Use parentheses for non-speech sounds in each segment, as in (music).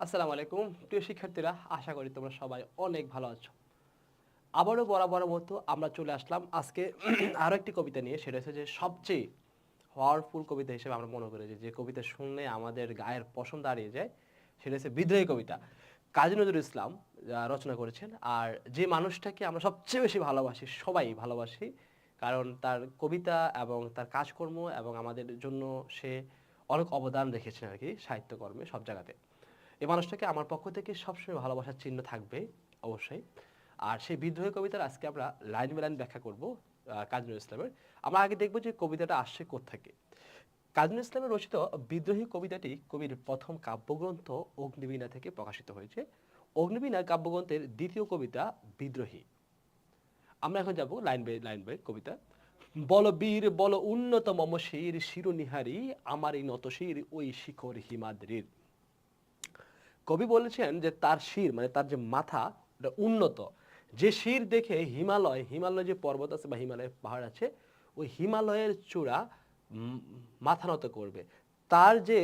আসসালামু আলাইকুম। প্রিয় শিক্ষার্থীরা, আশা করি তোমরা সবাই অনেক ভালো আছো। আবারও বরাবর মতো আমরা চলে আসলাম আজকে (clears throat) আরও একটি কবিতা নিয়ে। সেটা হচ্ছে যে সবচেয়ে পাওয়ারফুল কবিতা হিসেবে আমরা মনে করি যে কবিতা শুনলে আমাদের গায়ের পছন্দ দাঁড়িয়ে যায়, সেটা হচ্ছে বিদ্রোহী কবিতা। কাজী নজরুল ইসলাম রচনা করেছেন। আর যে মানুষটাকে আমরা সবচেয়ে বেশি ভালোবাসি, সবাই ভালোবাসি, কারণ তার কবিতা এবং তার কাজকর্ম এবং আমাদের জন্য সে অনেক অবদান রেখেছেন আর কি, সাহিত্যকর্মে সব জায়গাতে। এই মানুষটাকে আমার পক্ষ থেকে সবসময় ভালোবাসার চিহ্ন থাকবে, অবশ্যই। আর সেই বিদ্রোহী কবিতার আজকে আমরা লাইন বাই লাইন ব্যাখ্যা করব কাজী নজরুল ইসলামের। আমরা আগে দেখব যে কবিতাটা আসছে কোত্থেকে। কাজী নজরুল ইসলামের রচিত বিদ্রোহী কবিতাটি কবির প্রথম কাব্যগ্রন্থ অগ্নিবীণা থেকে প্রকাশিত হয়েছে। অগ্নিবীণা কাব্যগ্রন্থের দ্বিতীয় কবিতা বিদ্রোহী। আমরা এখন যাব লাইন বাই লাইন বাই কবিতা। বল বীর, বল উন্নত মম শির শিরোনিহারি আমার এই নত শির, ওই শিখর হিমাদ্রির। কবি বলেছেন যে তার শির মানে তার যে মাথা, এটা উন্নত। যে শির দেখে হিমালয় হিমালয় যে পর্বত আছে বা হিমালয়ের পাহাড় আছে, ওই হিমালয়ের চূড়া মাথা নত করবে। তার যে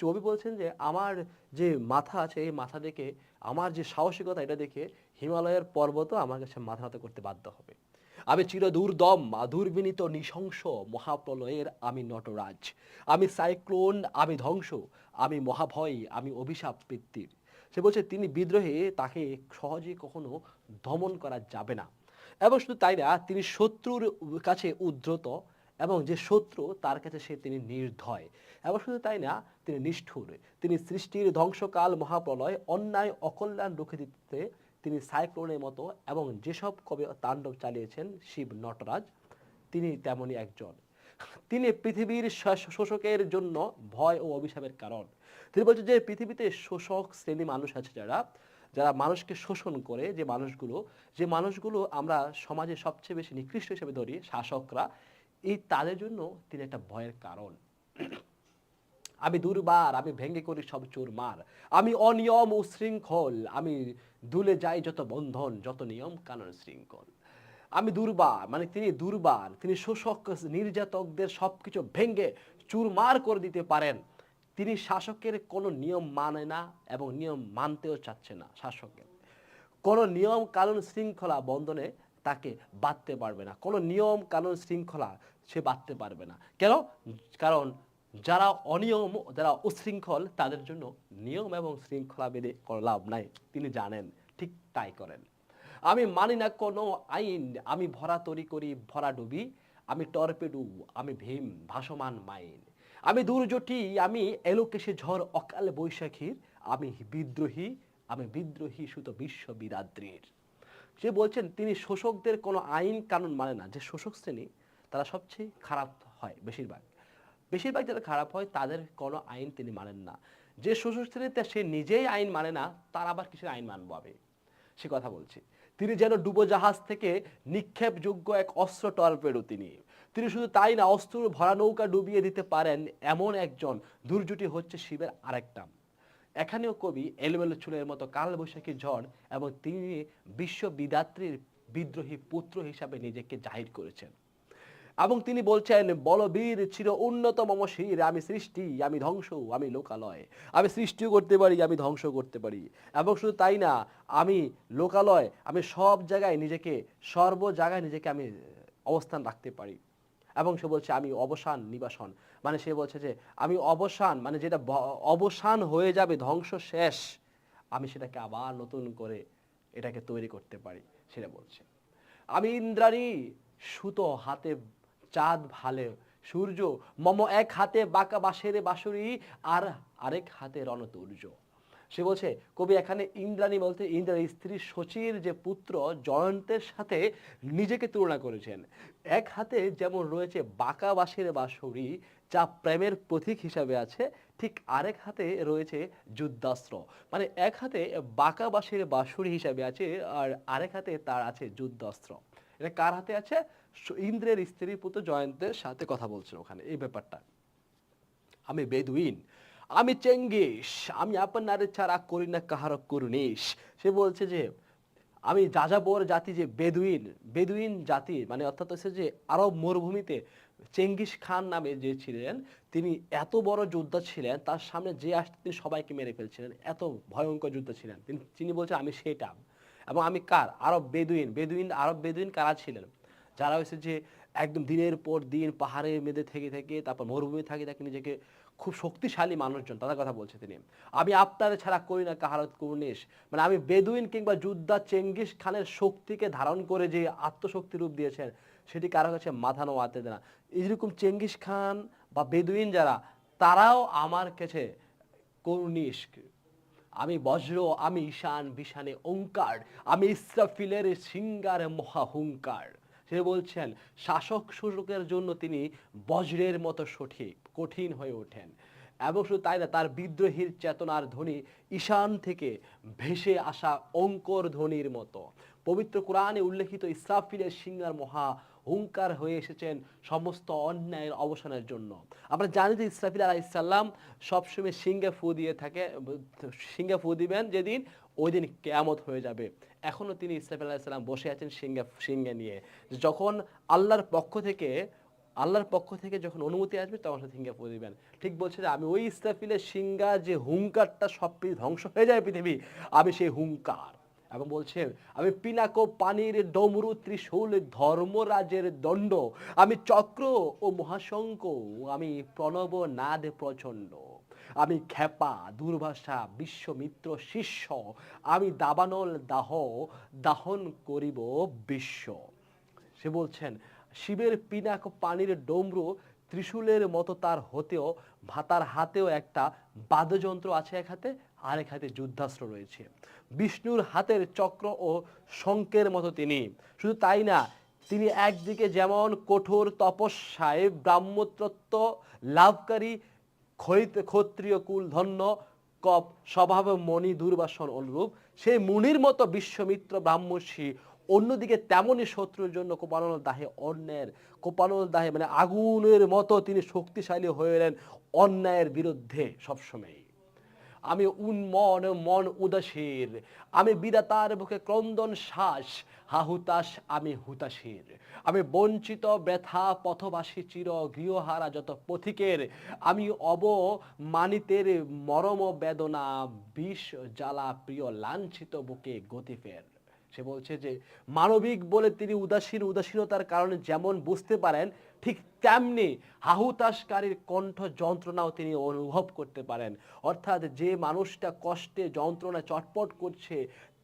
কবি বলছেন যে আমার যে মাথা আছে, এই মাথা দেখে আমার যে সাহসিকতা, এটা দেখে হিমালয়ের পর্বতও আমার কাছে মাথা নত করতে বাধ্য হবে। আমি চিরদূরদম দুর্বিনীত নৃশংস মহাপ্রলয়ের আমি নটরাজ। আমি সাইক্লোন, আমি ধ্বংস, আমি মহাভয়, আমি অভিশাপ বৃত্তির সে বলছে, তিনি বিদ্রোহে তাকে সহজে কখনো দমন করা যাবে না। এবং শুধু তাই না, তিনি শত্রুর কাছে উদ্ধত এবং যে শত্রু, তার কাছে সে তিনি নির্ধয়। এবং শুধু তাই না, তিনি নিষ্ঠুর। তিনি সৃষ্টির ধ্বংসকাল, মহাপ্রলয়, অন্যায়, অকল্যাণ রুখে দিতে তিনি সাইক্লোনের মতো এবং যেসব কবি তাণ্ডব চালিয়েছেন শিব নটরাজ, তিনি তেমনই একজন। তিনি পৃথিবীর শোষকের জন্য ভয় ও অভিশাপের কারণ। তিনি বলছেন যে পৃথিবীতে শোষক শ্রেণি মানুষ আছে যারা যারা মানুষকে শোষণ করে যে মানুষগুলো যে মানুষগুলো আমরা সমাজে সবচেয়ে বেশি নিকৃষ্ট হিসেবে ধরি শাসকরা, এই তাদের জন্য তিনি একটা ভয়ের কারণ। আমি দুর্বার, আমি ভেঙে করি সব চুরমার। আমি অনিয়ম ও শৃঙ্খল, আমি দুলে যাই যত বন্ধন, যত নিয়ম কানুন শৃঙ্খল। আমি দুর্বার মানে তিনি দুর্বার, তিনি শোষক, নির্যাতকদের সবকিছু ভেঙে চুরমার করে দিতে পারেন। তিনি শাসকের কোনো নিয়ম মানে না এবং নিয়ম মানতেও চাচ্ছে না শাসকের। কোনো নিয়ম কানুন শৃঙ্খলা বন্ধনে তাকে বাঁধতে পারবে না। কোনো নিয়ম কানুন শৃঙ্খলা সে বাঁধতে পারবে না। কেন? কারণ যারা অনিয়ম, যারা উশৃঙ্খল, তাদের জন্য নিয়ম এবং শৃঙ্খলা বেঁধে কোনো লাভ নাই। তিনি জানেন, ঠিক তাই করেন। আমি মানি না কোনো আইন, আমি ভরা তরি করি, ভরা ডুবি, আমি টর্পেডু, আমি ভীম, ভাসমান মাইন। আমি দুর্জটি, আমি এলোকেশে ঝড়, অকাল বৈশাখীর, আমি বিদ্রোহী আমি বিদ্রোহী সুত বিশ্ব বিরাদ্রির। সে বলছেন, তিনি শোষকদের কোনো আইন কানুন মানে না। যে শোষক শ্রেণি, তারা সবচেয়ে খারাপ হয় বেশিরভাগ। বেশিরভাগ যারা খারাপ হয়, তাদের কোনো আইন তিনি মানেন না। যে শ্রেণীতে সে নিজেই আইন মানে না, তার আবার কিসের আইন মানবো আমি? সে কথা বলছি। তিনি যেন ডুবোজাহাজ থেকে নিক্ষেপযোগ্য এক অস্ত্র টর্পেডো তিনি। তিনি শুধু তাই না, অস্ত্র, ভরা নৌকা ডুবিয়ে দিতে পারেন এমন একজন দুর্জুটি হচ্ছে শিবের আরেক নাম এখানেও কবি এলোমেলো চুলের মতো কালবৈশাখী ঝড় এবং তিনি বিশ্ববিদাত্রীর বিদ্রোহী পুত্র হিসাবে নিজেকে জাহির করেছেন। এবং তিনি বলছেন, বলবীর চির উন্নত মম শির আমি সৃষ্টি, আমি ধ্বংস, আমি লোকালয়। আমি সৃষ্টিও করতে পারি, আমি ধ্বংস করতে পারি। এবং শুধু তাই না, আমি লোকালয়, আমি সব জায়গায় নিজেকে, সর্ব জায়গায় নিজেকে আমি, অবস্থান রাখতে পারি। এবং সে বলছে, আমি অবসান নিবাসন। মানে সে বলছে যে, আমি অবসান মানে যেটা অবসান হয়ে যাবে, ধ্বংস শেষ, আমি সেটাকে আবার নতুন করে এটাকে তৈরি করতে পারি। সেটা বলছে। আমি ইন্দ্রাণী, সুতো হাতে চাঁদ ভালে, সূর্য মম এক হাতে বাঁকা বাঁশের বাঁশুরি আর আরেক হাতে রণতুর্য। সে বলছে, কবি, এখানে ইন্দ্রাণী বলতে ইন্দ্রাণী স্ত্রী শচীর যে পুত্র জয়ন্তের সাথে নিজেকে তুলনা করেছেন। এক হাতে যেমন রয়েছে বাঁকা বাঁশের বাঁশুরি যা প্রেমের প্রতীক হিসাবে আছে, ঠিক আরেক হাতে রয়েছে যুদ্ধাস্ত্র। মানে এক হাতে বাঁকা বাঁশের বাঁশুরি হিসাবে আছে আর আরেক হাতে তার আছে যুদ্ধাস্ত্র। এটা কার হাতে আছে? ইন্দ্রের স্ত্রী পুত্র জয়ন্তের সাথে কথা বলছেন ওখানে, এই ব্যাপারটা। আমি বেদুইন, আমি চেঙ্গিস, আমি আপনার ছাড়া করি না কাহার করুনিস সে বলছে যে, আমি যাযাবর জাতি যে বেদুইন বেদুইন জাতি মানে অর্থাৎ হচ্ছে যে আরব মরুভূমিতে চেঙ্গিস খান নামে যে ছিলেন, তিনি এত বড় যোদ্ধা ছিলেন, তার সামনে যে আসতে তিনি সবাইকে মেরে ফেলছিলেন, এত ভয়ঙ্কর যোদ্ধা ছিলেন। তিনি বলছেন, আমি সেটা। এবং আমি কার? আরব বেদুইন। বেদুইন আরব বেদুইন কারা ছিলেন? যারা হয়েছে যে একদম দিনের পর দিন পাহাড়ে মেঝে থেকে থেকে, তারপর মরুভূমি থাকে, তাকে নিজেকে খুব শক্তিশালী মানুষজন তাদের কথা বলছে তিনি। আমি আপনার ছাড়া করি না কাহারত কুর্নিশ। মানে আমি বেদুইন কিংবা যুদ্ধা চেঙ্গিস খানের শক্তিকে ধারণ করে যে আত্মশক্তি রূপ দিয়েছেন, সেটি কারও কাছে মাথা নোয়াতে দেয় না। এইরকম চেঙ্গিস খান বা বেদুইন যারা, তারাও আমার কাছে কর্নিশ। আমি বজ্র, আমি ঈশান বিশানে ওঙ্কার, আমি ইসরাফিলের সিঙ্গার মহাহুঙ্কার সে বলছেন, শাসক শোষকের জন্য তিনি বজ্রের মতো সঠিক, কঠিন হয়ে ওঠেন। এবং শুধু তাই না, তার বিদ্রোহীর চেতনার ধ্বনি ঈশান থেকে ভেসে আসা অঙ্কর ধ্বনির মতো। পবিত্র কোরআনে উল্লেখিত ইসরাফিলের সিংহার মহা হুঙ্কার হয়ে এসেছেন সমস্ত অন্যায়ের অবসানের জন্য। আমরা জানি যে ইসরাফিল আলাহ ইসাল্লাম সবসময় সিংহে ফু দিয়ে থাকে, সিংহে ফু দিবেন যেদিন, ওই দিন কেয়ামত হয়ে যাবে। এখনও তিনি ইসরাফিল আলাহ ইসলাম বসে আছেন সিংহে সিংহে নিয়ে। যখন আল্লাহর পক্ষ থেকে, আল্লাহর পক্ষ থেকে যখন অনুমতি আসবে, তখন সে সিংহা ফু দিবেন। ঠিক বলছে যে, আমি ওই ইসরাফিলের সিংহা যে হুঙ্কারটা সব ধ্বংস হয়ে যায় পৃথিবী, আমি সেই হুঙ্কার। এবং বলছে আমি পিনাকো পানির ডমরু ত্রিশূল ধর্মরাজের দণ্ড, আমি চক্র ও মহাশঙ্ক আমি প্রণব নাদ প্রচণ্ড, আমি খেপা দুর্ভাষা বিশ্বমিত্র শিষ্য, আমি দাবানল দাহ, দাহন করিব বিশ্ব। সে বলছেন, শিবের পিনাক পানির ডমরু ত্রিশূলের মতো তার হতেও, ভাতার হাতেও একটা বাদ্যযন্ত্র আছে এক হাতে আর এক হাতে যুদ্ধাস্ত্র রয়েছে। বিষ্ণুর হাতের চক্র ও শঙ্কের মতো তিনি। শুধু তাই না, তিনি একদিকে যেমন কঠোর তপস্যায় ব্রাহ্মতত্ত্ব লাভকারী ক্ষৈত- ক্ষত্রিয় কুল ধন্য কপ, স্বভাব, মণি, দুর্বাসন অনুরূপ, সেই মুনির মতো বিশ্বমিত্র ব্রাহ্মর্ষি অন্যদিকে তেমনই শত্রুর জন্য কোপানল দাহে অন্যের, কোপানল দাহে মানে আগুনের মতো তিনি শক্তিশালী হয়ে এলেন অন্যায়ের বিরুদ্ধে সবসময় আমি উন্মন, মন উদাসীর আমি বিদাতার বুকে ক্রন্দন শ্বাস হাহুতাস আমি হুতাশীর। আমি বঞ্চিত, ব্যথা, পথবাসী, চির গৃহহারা যত পথিকের। আমি অব মানিতের মরম বেদনা, বিষ জ্বালা প্রিয় লাঞ্ছিত বুকে গতিফের সে বলছে যে, মানবিক বলে তিনি উদাসীন, উদাসীনতার কারণে যেমন বুঝতে পারেন, ঠিক তেমনি হাহুতাসকারীর কণ্ঠ যন্ত্রণাও তিনি অনুভব করতে পারেন। অর্থাৎ যে মানুষটা কষ্টে যন্ত্রণা চটপট করছে,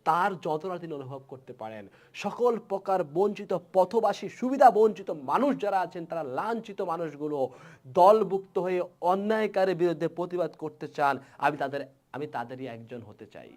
তার যন্ত্রণা তিনি অনুভব করতে পারেন। সকল প্রকার বঞ্চিত, পথবাসী, সুবিধা বঞ্চিত মানুষ যারা আছেন, তারা লাঞ্ছিত মানুষগুলো দলভুক্ত হয়ে অন্যায়কারের বিরুদ্ধে প্রতিবাদ করতে চান। আমি তাদের আমি তাদেরই একজন হতে চাই।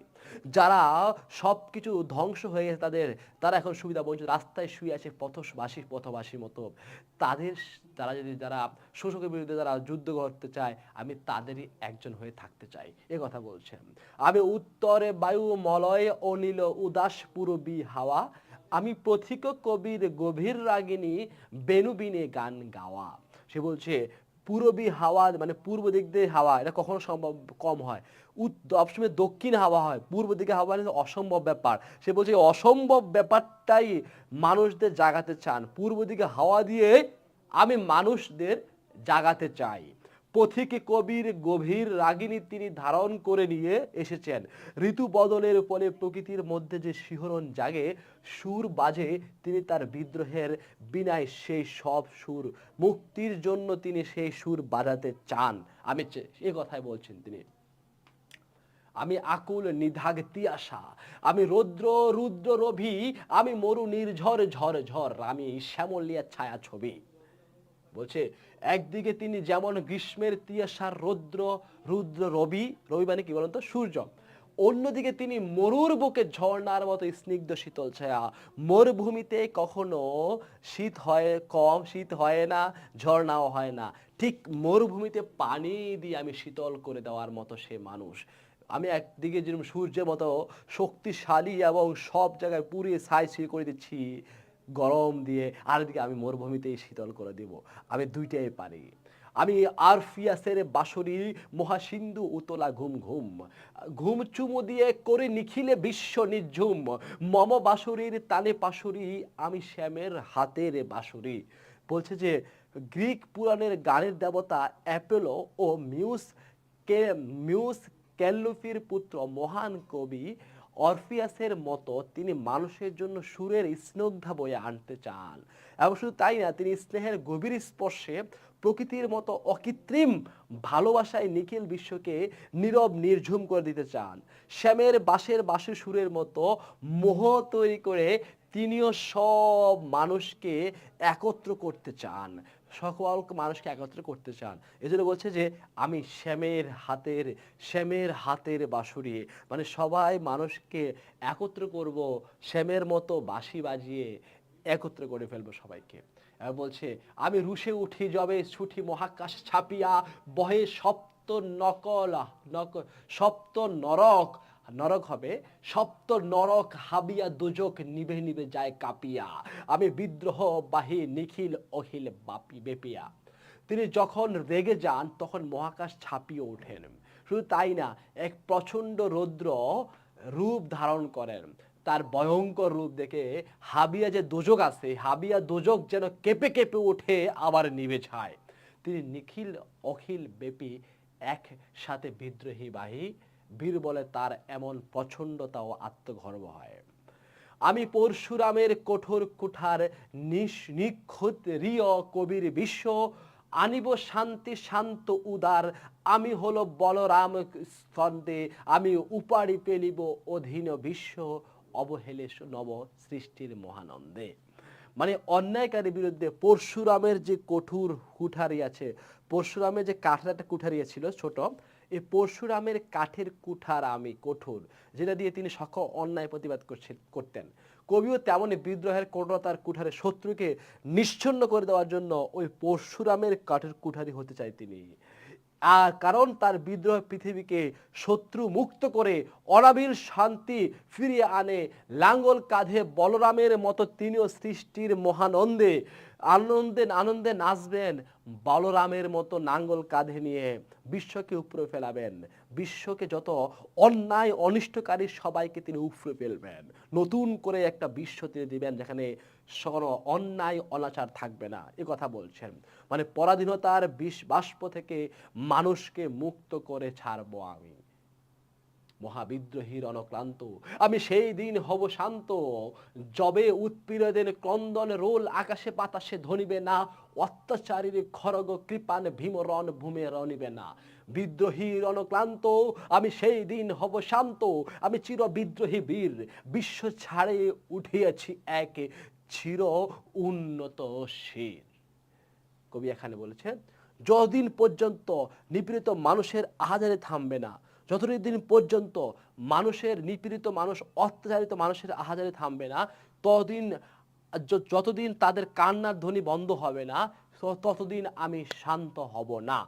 যারা সব কিছু ধ্বংস হয়ে গেছে তাদের, তারা এখন সুবিধা বঞ্চিত, রাস্তায় শুয়ে আছে পথবাসী পথবাসীর মতো। তাদের তারা যদি যারা শোষকের বিরুদ্ধে যারা যুদ্ধ করতে চায়, আমি তাদেরই একজন হয়ে থাকতে চাই। এ কথা বলছেন। আমি উত্তরে বায়ু মলয় অনিল উদাস, পূরবী হাওয়া। আমি পথিক কবির গভীর রাগিনী, বেনুবিনে গান গাওয়া। সে বলছে পূর্বী হাওয়া মানে পূর্ব দিক দিয়ে হাওয়া, এটা কখনো সম্ভব কম হয়। সবসময় দক্ষিণ হাওয়া হয়, পূর্ব দিকে হাওয়া মানে অসম্ভব ব্যাপার। সে বলছে অসম্ভব ব্যাপারটাই মানুষদের জাগাতে চান। পূর্ব দিকে হাওয়া দিয়ে আমি মানুষদের জাগাতে চাই। পথিকে কবির গভীর রাগিনী তিনি ধারণ করে নিয়ে এসেছেন। ঋতু বদলের ফলে প্রকৃতির মধ্যে যে শিহরণ জাগে, সুর বাজে তিনি তার বিদ্রোহের বিনায় সেই সব সুর। মুক্তির জন্য তিনি সেই সুর বাজাতে চান। আমি এ কথাই বলছেন তিনি। আমি আকুল নিধাগ তিয়াসা আমি রৌদ্র রুদ্র রভি আমি মরু নির্ঝর ঝর ঝর, আমি শ্যামলিয়া ছায়া ছবি বলছে, একদিকে তিনি যেমন গ্রীষ্মের তিয়াসার রৌদ্র, রুদ্র রবি রবি মানে কি বলুন তো সূর্য। অন্যদিকে তিনি মরুর বুকে ঝর্ণার মতো স্নিগ্ধ শীতল ছায়া। মরুভূমিতে কখনো শীত হয় কম, শীত হয় না, ঝর্ণাও হয় না। ঠিক মরুভূমিতে পানি দিয়ে আমি শীতল করে দেওয়ার মতো সে মানুষ। আমি একদিকে যেরকম সূর্যের মতো শক্তিশালী এবং সব জায়গায় পুড়িয়ে ছাই ছিঁড়ে করে দিচ্ছি গরম দিয়ে আরেকদিকে আমি মরুভূমিতেই শীতল করে দিব। আমি দুইটাই পারি। আমি আরফিয়াসের বাসরি মহাসিন্ধু উতলা ঘুম ঘুম। ঘুম চুমু দিয়ে করে নিখিলে বিশ্ব নিঝুম মম বাসুরির তানে পাশুরি, আমি শ্যামের হাতের বাসুরি বলছে যে, গ্রিক পুরাণের গানের দেবতা অ্যাপোলো ও মিউস কে, মিউস ক্যাল্লুফির পুত্র মহান কবি অরফিয়াসের মতো তিনি মানুষের জন্য সুরের স্নগ্ধা বয়ে আনতে চান। এবং শুধু তাই না, তিনি স্নেহের গভীর স্পর্শে প্রকৃতির মতো অকৃত্রিম ভালোবাসায় নিখিল বিশ্বকে নীরব, নির্ঝুম করে দিতে চান। শ্যামের বাঁশের বাঁশি সুরের মতো মোহ তৈরি করে তিনিও সব মানুষকে একত্র করতে চান। সকল মানুষকে একত্র করতে চান। এজন্য বলছে যে, আমি শ্যামের হাতের শ্যামের হাতের বাঁশুরি মানে সবাই মানুষকে একত্র করব, শ্যামের মতো বাঁশি বাজিয়ে একত্র করে ফেলব সবাইকে। বলছে, আমি রুশে উঠি যবে ছুটি মহাকাশ ছাপিয়া, বহে সপ্ত নকল, নক, সপ্ত নরক নরক হবে। সপ্ত নরক হাবিয়া দুজক নিভে নিভে যায় কাঁপিয়া। আমি বিদ্রোহ বাহি নিখিল অখিল বাপি বেপিয়া। তিনি যখন রেগে যান, তখন মহাকাশ ছাপিয়ে ওঠেন। শুধু তাই না, এক প্রচণ্ড রৌদ্র রূপ ধারণ করেন। তার ভয়ঙ্কর রূপ দেখে হাবিয়া যে দোজক আছে, হাবিয়া দোজক যেন কেঁপে কেঁপে ওঠে আবার নিভে যায়। তিনি নিখিল অখিল ব্যাপী একসাথে বিদ্রোহী বাহী বীর বলে তার এমন প্রচণ্ডতা ও আত্মগর্ব হয়। আমি পরশুরামের কঠোর কুঠার নিশ নিখুঁত রিয় কবির বিশ্ব, আনিব শান্তি শান্ত উদার, আমি হলো বলরাম স্কন্দে আমি উপাড়ি পেলিব অধীন বিশ্ব অবহেলে নব সৃষ্টির মহানন্দে। মানে অন্যায়কারীর বিরুদ্ধে পরশুরামের যে কঠোর কুঠারি আছে, পরশুরামের যে কাঠের একটা কুঠারি ছিল ছোট এই পরশুরামের কাঠের কুঠার আমি কঠোর, যেটা দিয়ে তিনি সকল অন্যায় প্রতিবাদ করতেন। কবিও তেমনই বিদ্রোহের কঠোরতার কুঠারে শত্রুকে নিশ্চন্ন করে দেওয়ার জন্য ওই পরশুরামের কাঠের কুঠারি হতে চাই তিনি। আর কারণ তার বিদ্রোহ পৃথিবীকে শত্রু মুক্ত করে অনাবিল শান্তি ফিরিয়ে আনে। লাঙ্গল কাঁধে বলরামের মতো তিনিও সৃষ্টির মহানন্দে। আনন্দে আনন্দে নাচবেন বলরামের মতো নাঙ্গল কাঁধে নিয়ে। বিশ্বকে উপরে ফেলাবেন। বিশ্বকে যত অন্যায়, অনিষ্টকারী সবাইকে তিনি উপরে ফেলবেন। নতুন করে একটা বিশ্ব তিনি দিবেন যেখানে কোনো অন্যায়, অনাচার থাকবে না। এ কথা বলছেন। মানে পরাধীনতার বিষ বাষ্প থেকে মানুষকে মুক্ত করে ছাড়বো আমি। মহাবিদ্রোহীর অনক্লান্ত আমি সেই দিন হব শান্ত। যবে উৎপীড়দের ক্রন্দন রোল, আকাশে বাতাসে ধনিবে না। অত্যাচারীর খরগ কৃপান ভীমরণ ভূমে রনিবে না। বিদ্রোহীর অনক্লান্ত আমি সেই দিন হব শান্ত। আমি চির বিদ্রোহী বীর। বিশ্ব ছাড়ে উঠিয়াছি এক। চির উন্নত শির কবি এখানে বলেছেন, যতদিন পর্যন্ত নিপীড়িত মানুষের আহাজারে থামবে না, যতদিন পর্যন্ত মানুষের নিপীড়িত মানুষ, অত্যাচারিত মানুষের আহাজারে থামবে না, ততদিন যতদিন তাদের কান্নার ধ্বনি বন্ধ হবে না ততদিন আমি শান্ত হব না।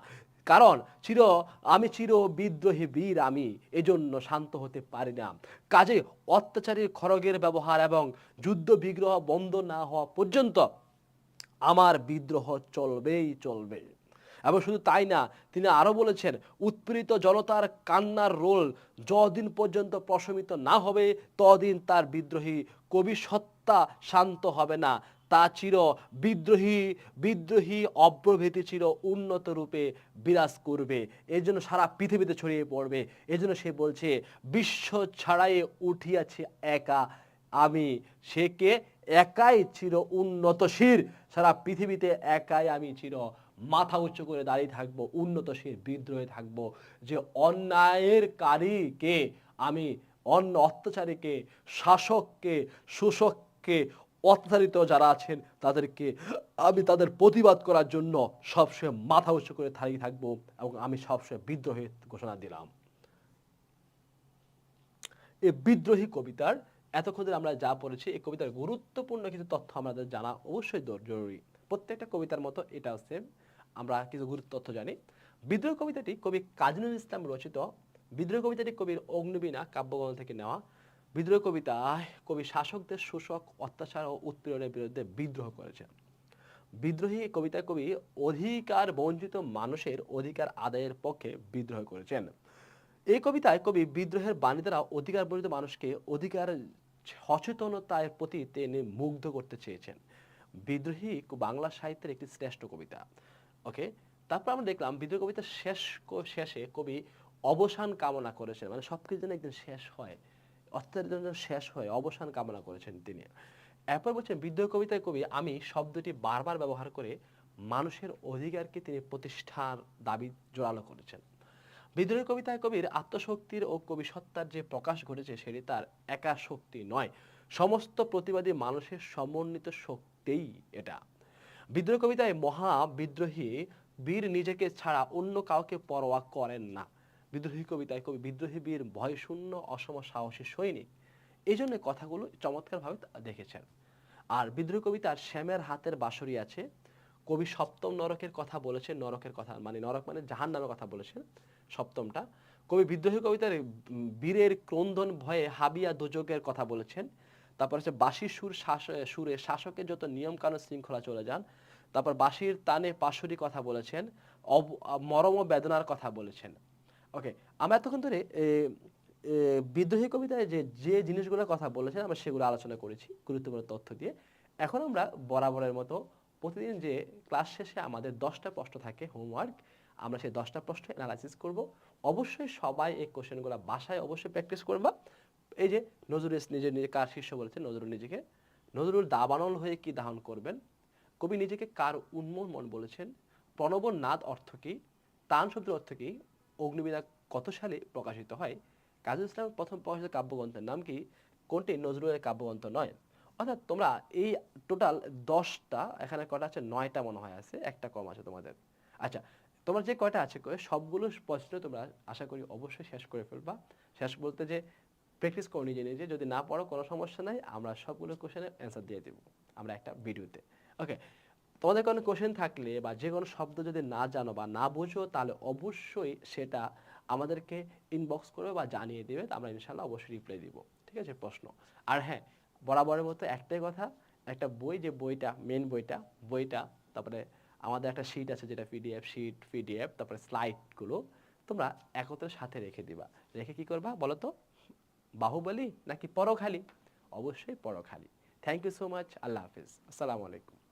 কারণ চির, আমি চির বিদ্রোহী বীর আমি, এজন্য শান্ত হতে পারি না। কাজে অত্যাচারীর খড়গের ব্যবহার এবং যুদ্ধ বিগ্রহ বন্ধ না হওয়া পর্যন্ত আমার বিদ্রোহ চলবেই চলবে। এবং শুধু তাই না, তিনি আরও বলেছেন, উৎপীড়িত জনতার কান্নার রোল যদিন পর্যন্ত প্রশমিত না হবে, তদিন তার বিদ্রোহী কবি সত্তা শান্ত হবে না। তা চির বিদ্রোহী বিদ্রোহী অব্রভীতি চির উন্নত রূপে বিরাজ করবে। এর জন্য সারা পৃথিবীতে ছড়িয়ে পড়বে। এজন্য সে বলছে, বিশ্ব ছাড়াই উঠিয়াছে একা আমি। সে কে? একাই চির উন্নতশীর সারা পৃথিবীতে একাই আমি চির মাথা উঁচু করে দাঁড়িয়ে থাকব উন্নতশীল বিদ্রোহে থাকব। যে অন্যায়ের কারীকে আমি, অন্য অত্যাচারীকে শাসককে শোষককে অত্যাচারিত যারা আছেন, তাদেরকে আমি তাদের প্রতিবাদ করার জন্য সবসময় মাথা উঁচু করে দাঁড়িয়ে থাকব এবং আমি সবসময় বিদ্রোহের ঘোষণা দিলাম। এই বিদ্রোহী কবিতার এতক্ষণ ধরে আমরা যা পড়েছি এই কবিতার গুরুত্বপূর্ণ কিছু তথ্য আমাদের জানা অবশ্যই জরুরি। প্রত্যেকটা কবিতার মতো এটাও সেম আমরা কিছু গুরুত্ব তথ্য জানি। বিদ্রোহ কবিতাটি কবি কাজী ইসলাম রচিত। বিদ্রোহ কবিতাটি কবির অগ্নিবীণা কাব্যগ্রন্থ থেকে নেওয়া। বিদ্রোহ কবিতায় কবি শাসকদের শোষক, অত্যাচার ও উৎপীড়নের বিরুদ্ধে বিদ্রোহ করেছেন। বিদ্রোহী কবিতায় কবি অধিকার বঞ্চিত মানুষের অধিকার আদায়ের পক্ষে বিদ্রোহ করেছেন। এই কবিতায় কবি বিদ্রোহের বাণী দ্বারা অধিকার বঞ্চিত মানুষকে অধিকার সচেতনতার প্রতি তিনি মুগ্ধ করতে চেয়েছেন। বিদ্রোহী বাংলা সাহিত্যের একটি শ্রেষ্ঠ কবিতা। ওকে তারপর আমরা দেখলাম বিদ্রোহ কবিতার শেষ শেষে কবি অবসান কামনা করেছেন। মানে সবকিছু যেন একদিন শেষ হয়। যেন শেষ হয় অবসান কামনা করেছেন তিনি। এরপর বলছেন, বিদ্রোহী কবিতায় কবি, আমি শব্দটি বারবার ব্যবহার করে মানুষের অধিকারকে তিনি প্রতিষ্ঠার দাবি জোরালো করেছেন। বিদ্রোহী কবিতায় কবির আত্মশক্তির ও কবি সত্তার যে প্রকাশ ঘটেছে, সেটি তার একা শক্তি নয়, সমস্ত প্রতিবাদী মানুষের সমন্বিত শক্তিই এটা। বিদ্রোহ কবিতায় মহা বিদ্রোহী বীর নিজেকে ছাড়া অন্য কাউকে পরোয়া করেন না। বিদ্রোহী কবিতায় কবি বিদ্রোহী বীর ভয়শূন্য অসম সাহসী সৈনিক। এই জন্য কথাগুলো চমৎকারভাবে দেখেছেন। আর বিদ্রোহী কবিতার শ্যামের হাতের বাঁশরি আছে। কবি সপ্তম নরকের কথা বলেছেন, নরকের কথা মানে নরক মানে জাহান নামের কথা বলেছেন সপ্তমটা। কবি বিদ্রোহী কবিতার বীরের ক্রন্দন ভয়ে হাবিয়া দুযোগের কথা বলেছেন। তারপর হচ্ছে বাঁশির সুর শাস সুরে শাসকের যত নিয়ম কানুন শৃঙ্খলা চলে যান, তারপর বাঁশির তানে পাশুরি কথা বলেছেন, অব- মরম বেদনার কথা বলেছেন। ওকে আমরা এতক্ষণ ধরে বিদ্রোহী কবিতায় যে যে জিনিসগুলোর কথা বলেছেন, আমরা সেগুলো আলোচনা করেছি গুরুত্বপূর্ণ তথ্য দিয়ে। এখন আমরা বরাবরের মতো প্রতিদিন যে ক্লাস শেষে আমাদের দশটা প্রশ্ন থাকে হোমওয়ার্ক আমরা সেই দশটা প্রশ্ন অ্যানালাইসিস করব। অবশ্যই সবাই এই কোশ্চেনগুলো বাসায় অবশ্যই প্র্যাকটিস করবা। এই যে নজরুল নিজের নিজে কার শীর্ষ বলেছে? নজরুল নিজেকে। নজরুল দাবানল হয়ে কি দাহন করবেন? কবি নিজেকে কার উন্মন বলেছেন? প্রণবন নাদ অর্থ কী? তান শব্দের অর্থ কি? অগ্নিবীণা কত সালে প্রকাশিত হয়? কাজী ইসলাম প্রথম প্রকাশিত কাব্যগ্রন্থের নাম কি? কোনটি নজরুলের কাব্যগ্রন্থ নয়? অর্থাৎ তোমরা এই টোটাল দশটা, এখানে কটা আছে? নয়টা মনে হয় আছে, একটা কম আছে তোমাদের। আচ্ছা তোমার যে কয়টা আছে সবগুলো প্রশ্ন তোমরা আশা করি অবশ্যই শেষ করে ফেলবা। শেষ বলতে যে প্র্যাকটিস করো নিজে নিজে, যদি না পড়ো কোনো সমস্যা নাই, আমরা সবগুলো কোশ্চেনের অ্যান্সার দিয়ে দেবো, আমরা একটা ভিডিওতে ওকে তোমাদের কোনো কোশ্চেন থাকলে বা যে কোনো শব্দ যদি না জানো বা না বোঝো, তাহলে অবশ্যই সেটা আমাদেরকে ইনবক্স করবে বা জানিয়ে দেবে আমরা ইনশাল্লাহ অবশ্যই রিপ্লাই দিব। ঠিক আছে? প্রশ্ন। আর হ্যাঁ বরাবরের মতো একটাই কথা, একটা বই, যে বইটা মেন বইটা বইটা, তারপরে আমাদের একটা শিট আছে যেটা পিডিএফ শিট পিডিএফ তারপরে স্লাইডগুলো তোমরা একত্রের সাথে রেখে দিবা। রেখে কি করবা বলো তো? বাহুবলী নাকি পরখালি? অবশ্যই পরখালি। থ্যাংক ইউ সো মাচ আল্লাহ হাফিজ। আসসালামু আলাইকুম।